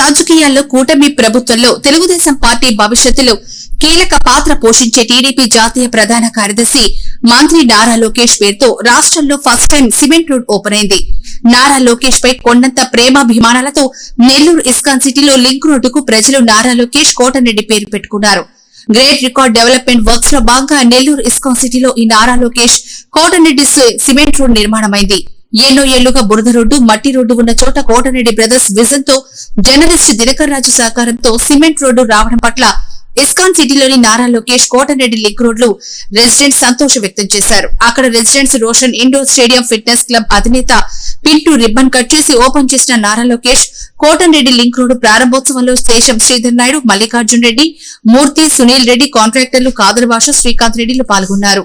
రాజకీయాల్లో కూటమి ప్రభుత్వంలో తెలుగుదేశం పార్టీ భవిష్యత్తులో కీలక పాత్ర పోషించే టీడీపీ జాతీయ ప్రధాన కార్యదర్శి మంత్రి నారా లోకేష్ పేరుతో రాష్ట్రంలో first time cement road open అయింది. నారా లోకేష్ పై కొండంత ప్రేమాభిమానాలతో నెల్లూరు ఇస్కాన్ సిటీలో లింక్ రోడ్డుకు ప్రజలు నారా లోకేష్ కోటరెడ్డి పేరు పెట్టుకున్నారు. గ్రేట్ రికార్డ్ డెవలప్మెంట్ వర్క్స్లో భాగంగా నెల్లూరు ఇస్కాన్ సిటీలో ఈ నారా లోకేష్ కోటరెడ్డి సిమెంట్ రోడ్ నిర్మాణమైంది. ఎన్నో ఏళ్ళుగా బురద రోడ్డు మట్టి రోడ్డు ఉన్న చోట కోటరెడ్డి బ్రదర్స్ విజన్తో జర్నలిస్ట్ దినకర్ రాజు సహకారంతో సిమెంట్ రోడ్డు రావడం పట్ల ఇస్కాన్ సిటీలోని నారా లోకేష్ కోటరెడ్డి లింక్ రోడ్లు రెసిడెంట్స్ సంతోషం వ్యక్తం చేశారు. అక్కడ residents Roshan indoor stadium fitness club అధినేత పింటూ రిబ్బన్ కట్ చేసి ఓపెన్ చేసిన నారా లోకేష్ కోటరెడ్డి లింక్ రోడ్డు ప్రారంభోత్సవంలో శేషం శ్రీధర్ నాయుడు మల్లికార్జున్ రెడ్డి మూర్తి సునీల్ రెడ్డి కాంట్రాక్టర్లు కాదర్ భాష శ్రీకాంత్ రెడ్డిలు పాల్గొన్నారు.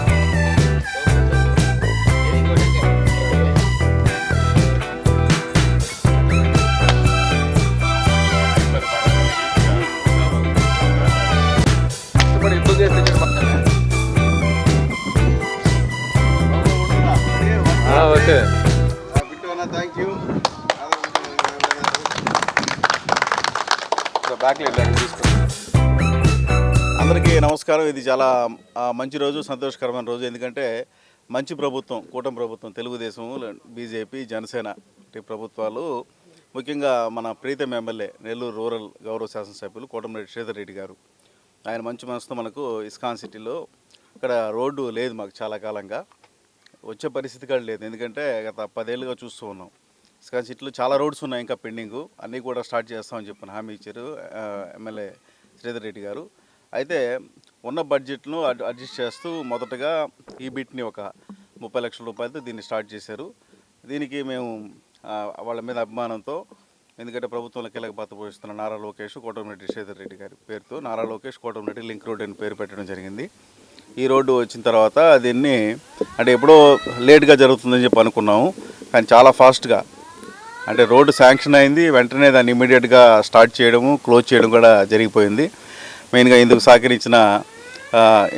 ఓకే బ్యాక్లో వెళ్ళండి తీసుకోండి అందరికీ నమస్కారం. ఇది చాలా మంచి రోజు సంతోషకరమైన రోజు. ఎందుకంటే మంచి ప్రభుత్వం కూటమి ప్రభుత్వం తెలుగుదేశం బీజేపీ జనసేన ఈ ప్రభుత్వాలు ముఖ్యంగా మన ప్రీతం ఎమ్మెల్యే నెల్లూరు రూరల్ గౌరవ శాసనసభ్యులు కోటమిరెడ్డి శ్రీధర్ రెడ్డి గారు. ఆయన మంచి మనసుతో మనకు ఇస్కాన్ సిటీలో ఇక్కడ రోడ్డు లేదు మాకు చాలా కాలంగా. వచ్చే పరిస్థితి కూడా లేదు. ఎందుకంటే గత పదేళ్ళుగా చూస్తూ ఉన్నాం. కానీ సిటీలో చాలా రోడ్స్ ఉన్నాయి ఇంకా పెండింగ్. అన్నీ కూడా స్టార్ట్ చేస్తామని చెప్పిన హామీ ఇచ్చారు ఎమ్మెల్యే శ్రీధర్ రెడ్డి గారు. అయితే ఉన్న బడ్జెట్ను అడ్జస్ట్ చేస్తూ మొదటగా ఈ బిట్ని ఒక ముప్పై లక్షల రూపాయలతో దీన్ని స్టార్ట్ చేశారు. దీనికి మేము వాళ్ళ మీద అభిమానంతో ఎందుకంటే ప్రభుత్వంలో కీలక పాత్ర పోషిస్తున్న నారా లోకేష్ కోటమిరెడ్డి శ్రీధర్ రెడ్డి గారి పేరుతో నారా లోకేష్ కోటమిరెడ్డి లింక్ రోడ్ అని పేరు పెట్టడం జరిగింది. ఈ రోడ్డు వచ్చిన తర్వాత దీన్ని అంటే ఎప్పుడో లేట్గా జరుగుతుందని చెప్పి అనుకున్నాము. కానీ చాలా ఫాస్ట్గా. అంటే రోడ్డు శాంక్షన్ అయింది. వెంటనే దాన్ని ఇమీడియట్గా స్టార్ట్ చేయడము క్లోజ్ చేయడం కూడా జరిగిపోయింది. మెయిన్గా ఇందుకు సహకరించిన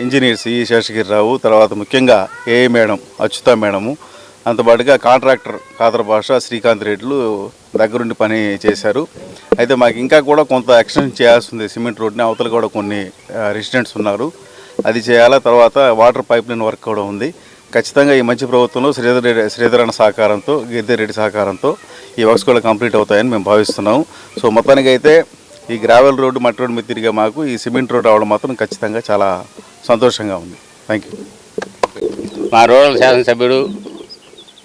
ఇంజనీర్స్ ఈ శేషగిరిరావు తర్వాత ముఖ్యంగా ఏఏ మేడం అచ్యుత మేడము అంతపాటుగా కాంట్రాక్టర్ కాదర భాష శ్రీకాంత్ రెడ్డిలు దగ్గరుండి పని చేశారు. అయితే మాకు ఇంకా కూడా కొంత ఎక్స్టెన్షన్ చేయాల్సి ఉంది. సిమెంట్ రోడ్ని అవతల కూడా కొన్ని రెసిడెంట్స్ ఉన్నారు. అది చేయాలా? తర్వాత వాటర్ పైప్ లైన్ వర్క్ కూడా ఉంది. ఖచ్చితంగా ఈ మంచి ప్రభుత్వంలో శ్రీధర్ రెడ్డి శ్రీధర్ అన్న సహకారంతో గిరిధర్ రెడ్డి సహకారంతో ఈ వర్క్స్ కూడా కంప్లీట్ అవుతాయని మేము భావిస్తున్నాం సో మొత్తానికి అయితే ఈ గ్రావెల్ రోడ్డు మట్టి రోడ్డు మీద తిరిగే మాకు ఈ సిమెంట్ రోడ్ రావడం మాత్రం ఖచ్చితంగా చాలా సంతోషంగా ఉంది. థ్యాంక్ యూ మా రూరల్ శాసనసభ్యుడు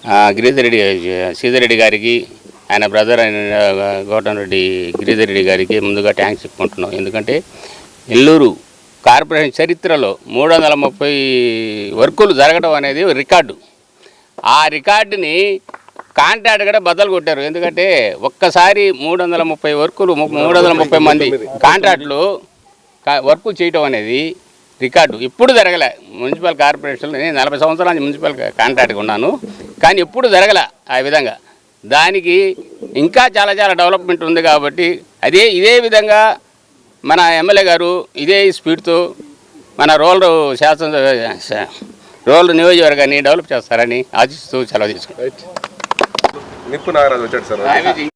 ఆ, గిరిధర్ రెడ్డి శ్రీధర్ రెడ్డి గారికి ఆయన బ్రదర్ అయిన గౌతమ్ రెడ్డి గిరిధర్ రెడ్డి గారికి ముందుగా ట్యాంక్స్ చెప్పుకుంటున్నాం. ఎందుకంటే నెల్లూరు కార్పొరేషన్ చరిత్రలో మూడు వందల ముప్పై వర్కులు జరగడం అనేది రికార్డు. ఆ రికార్డుని కాంట్రాక్ట్ కూడా బద్దలు కొట్టారు. ఎందుకంటే ఒక్కసారి మూడు వందల ముప్పై వర్కులు ము- మూడు వందల ముప్పై మంది కాంట్రాక్టులు కా- వర్కులు చేయటం అనేది రికార్డు. ఎప్పుడు జరగలే. మున్సిపల్ కార్పొరేషన్ నేను నలభై సంవత్సరాల నుంచి మున్సిపల్ కాంట్రాక్ట్గా ఉన్నాను. కానీ ఎప్పుడు జరగలే ఆ విధంగా. దానికి ఇంకా చాలా చాలా డెవలప్మెంట్ ఉంది కాబట్టి అదే ఇదే విధంగా మన ఎమ్మెల్యే గారు ఇదే స్పీడ్తో మన రోల్ శాసన రోల్ నియోజకవర్గాన్ని డెవలప్ చేస్తారని ఆశిస్తూ సెలవు తీసుకుంటాం నిప్పు నాగరాజు వచ్చాడు సార్.